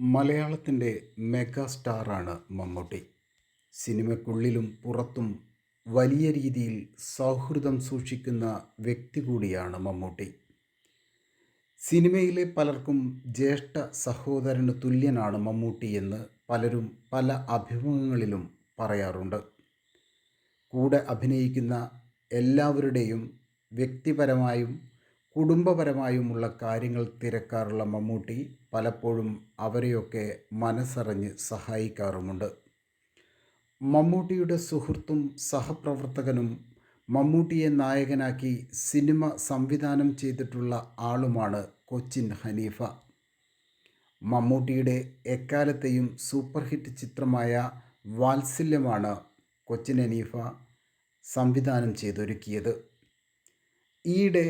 മലയാളത്തിന്റെ മെഗാ സ്റ്റാറാണ് മമ്മൂട്ടി. സിനിമയ്ക്കുള്ളിലും പുറത്തും വലിയ രീതിയിൽ സൗഹൃദം സൂക്ഷിക്കുന്ന വ്യക്തി കൂടിയാണ് മമ്മൂട്ടി. സിനിമയിലെ പലർക്കും ജ്യേഷ്ഠ സഹോദരന് തുല്യനാണ് മമ്മൂട്ടി എന്ന് പലരും പല അഭിമുഖങ്ങളിലും പറയാറുണ്ട്. കൂടെ അഭിനയിക്കുന്ന എല്ലാവരുടെയും വ്യക്തിപരമായും കുടുംബപരമായുമുള്ള കാര്യങ്ങൾ തിരക്കാറുള്ള മമ്മൂട്ടി പലപ്പോഴും അവരെയൊക്കെ മനസ്സറിഞ്ഞ് സഹായിക്കാറുമുണ്ട്. മമ്മൂട്ടിയുടെ സുഹൃത്തും സഹപ്രവർത്തകനും മമ്മൂട്ടിയെ നായകനാക്കി സിനിമ സംവിധാനം ചെയ്തിട്ടുള്ള ആളുമാണ് കൊച്ചിൻ ഹനീഫ. മമ്മൂട്ടിയുടെ എക്കാലത്തെയും സൂപ്പർ ഹിറ്റ് ചിത്രമായ വാത്സല്യമാണ് കൊച്ചിൻ ഹനീഫ സംവിധാനം ചെയ്തൊരുക്കിയത്. ഈയിടെ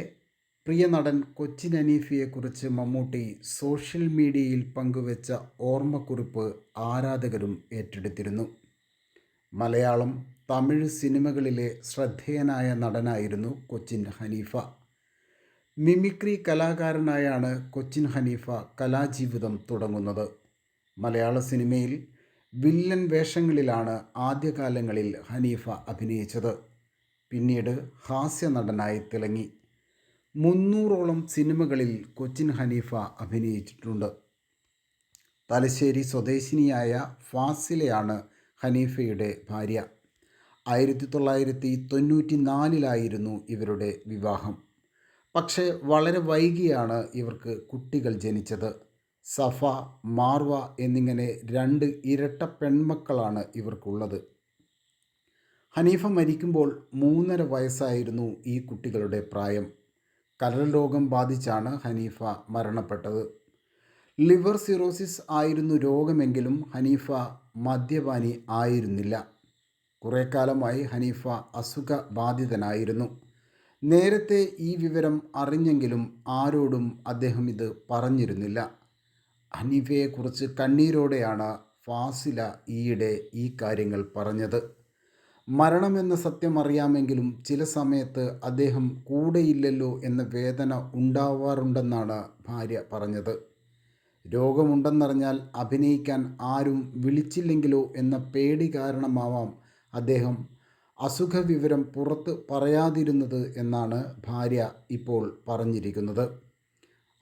പ്രിയ നടൻ കൊച്ചിൻ ഹനീഫയെക്കുറിച്ച് മമ്മൂട്ടി സോഷ്യൽ മീഡിയയിൽ പങ്കുവച്ച ഓർമ്മക്കുറിപ്പ് ആരാധകരും ഏറ്റെടുത്തിരുന്നു. മലയാളം തമിഴ് സിനിമകളിലെ ശ്രദ്ധേയനായ നടനായിരുന്നു കൊച്ചിൻ ഹനീഫ. മിമിക്രി കലാകാരനായാണ് കൊച്ചിൻ ഹനീഫ കലാജീവിതം തുടങ്ങുന്നത്. മലയാള സിനിമയിൽ വില്ലൻ വേഷങ്ങളിലാണ് ആദ്യകാലങ്ങളിൽ ഹനീഫ അഭിനയിച്ചത്. പിന്നീട് ഹാസ്യ നടനായി തിളങ്ങി. മുന്നൂറോളം സിനിമകളിൽ കൊച്ചിൻ ഹനീഫ അഭിനയിച്ചിട്ടുണ്ട്. തലശ്ശേരി സ്വദേശിനിയായ ഫാസിലയാണ് ഹനീഫയുടെ ഭാര്യ. ആയിരത്തി തൊള്ളായിരത്തി തൊണ്ണൂറ്റി നാലിലായിരുന്നു ഇവരുടെ വിവാഹം. പക്ഷേ വളരെ വൈകിയാണ് ഇവർക്ക് കുട്ടികൾ ജനിച്ചത്. സഫ മാർവ എന്നിങ്ങനെ രണ്ട് ഇരട്ട പെൺമക്കളാണ് ഇവർക്കുള്ളത്. ഹനീഫ മരിക്കുമ്പോൾ മൂന്നര വയസ്സായിരുന്നു ഈ കുട്ടികളുടെ പ്രായം. കരൾ രോഗം ബാധിച്ചാണ് ഹനീഫ മരണപ്പെട്ടത്. ലിവർ സിറോസിസ് ആയിരുന്നു രോഗമെങ്കിലും ഹനീഫ മദ്യപാനി ആയിരുന്നില്ല. കുറേ കാലമായി ഹനീഫ അസുഖ ബാധിതനായിരുന്നു നേരത്തെ ഈ വിവരം അറിഞ്ഞെങ്കിലും ആരോടും അദ്ദേഹം ഇത് പറഞ്ഞിരുന്നില്ല. ഹനീഫയെക്കുറിച്ച് കണ്ണീരോടെയാണ് ഫാസില ഈയിടെ ഈ കാര്യങ്ങൾ പറഞ്ഞത്. മരണമെന്ന സത്യം അറിയാമെങ്കിലും ചില സമയത്ത് അദ്ദേഹം കൂടെയില്ലല്ലോ എന്ന വേദന ഉണ്ടാവാറുണ്ടെന്നാണ് ഭാര്യ പറഞ്ഞത്. രോഗമുണ്ടെന്നറിഞ്ഞാൽ അഭിനയിക്കാൻ ആരും വിളിച്ചില്ലെങ്കിലോ എന്ന പേടി കാരണമാവാം അദ്ദേഹം അസുഖവിവരം പുറത്ത് പറയാതിരുന്നത് എന്നാണ് ഭാര്യ ഇപ്പോൾ പറഞ്ഞിരിക്കുന്നത്.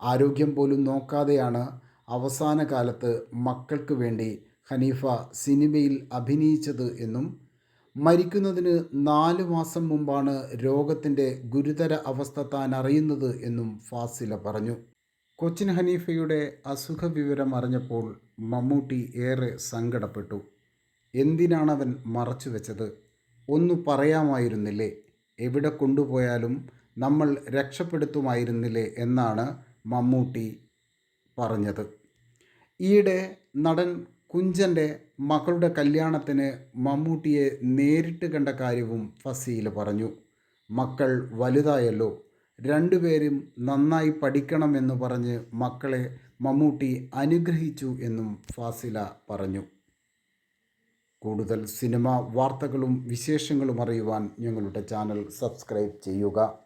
ആരോഗ്യം പോലും നോക്കാതെയാണ് അവസാന കാലത്ത് മക്കൾക്ക് വേണ്ടി ഹനീഫ സിനിമയിൽ അഭിനയിച്ചത് എന്നും മരിക്കുന്നതിന് നാല് മാസം മുമ്പാണ് രോഗത്തിന്റെ ഗുരുതര അവസ്ഥ താൻ അറിയുന്നത് എന്നും ഫാസില പറഞ്ഞു. കൊച്ചിൻ ഹനീഫയുടെ അസുഖ വിവരം അറിഞ്ഞപ്പോൾ മമ്മൂട്ടി ഏറെ സങ്കടപ്പെട്ടു. എന്തിനാണവൻ മറച്ചു വെച്ചത്? ഒന്നു പറയാമായിരുന്നില്ലേ? എവിടെ കൊണ്ടുപോയാലും നമ്മൾ രക്ഷപ്പെടുത്തുമായിരുന്നില്ലേ എന്നാണ് മമ്മൂട്ടി പറഞ്ഞത്. ഈയിടെ നടൻ കുഞ്ചന്റെ മകളുടെ കല്യാണത്തിന് മമ്മൂട്ടിയെ നേരിട്ട് കണ്ട കാര്യവും ഫസീൽ പറഞ്ഞു. മക്കൾ വലുതായല്ലോ രണ്ടുപേരും നന്നായി പഠിക്കണമെന്ന് പറഞ്ഞ് മക്കളെ മമ്മൂട്ടി അനുഗ്രഹിച്ചു എന്നും ഫാസില പറഞ്ഞു. കൂടുതൽ സിനിമ വാർത്തകളും വിശേഷങ്ങളും അറിയുവാൻ ഞങ്ങളുടെ ചാനൽ സബ്സ്ക്രൈബ് ചെയ്യുക.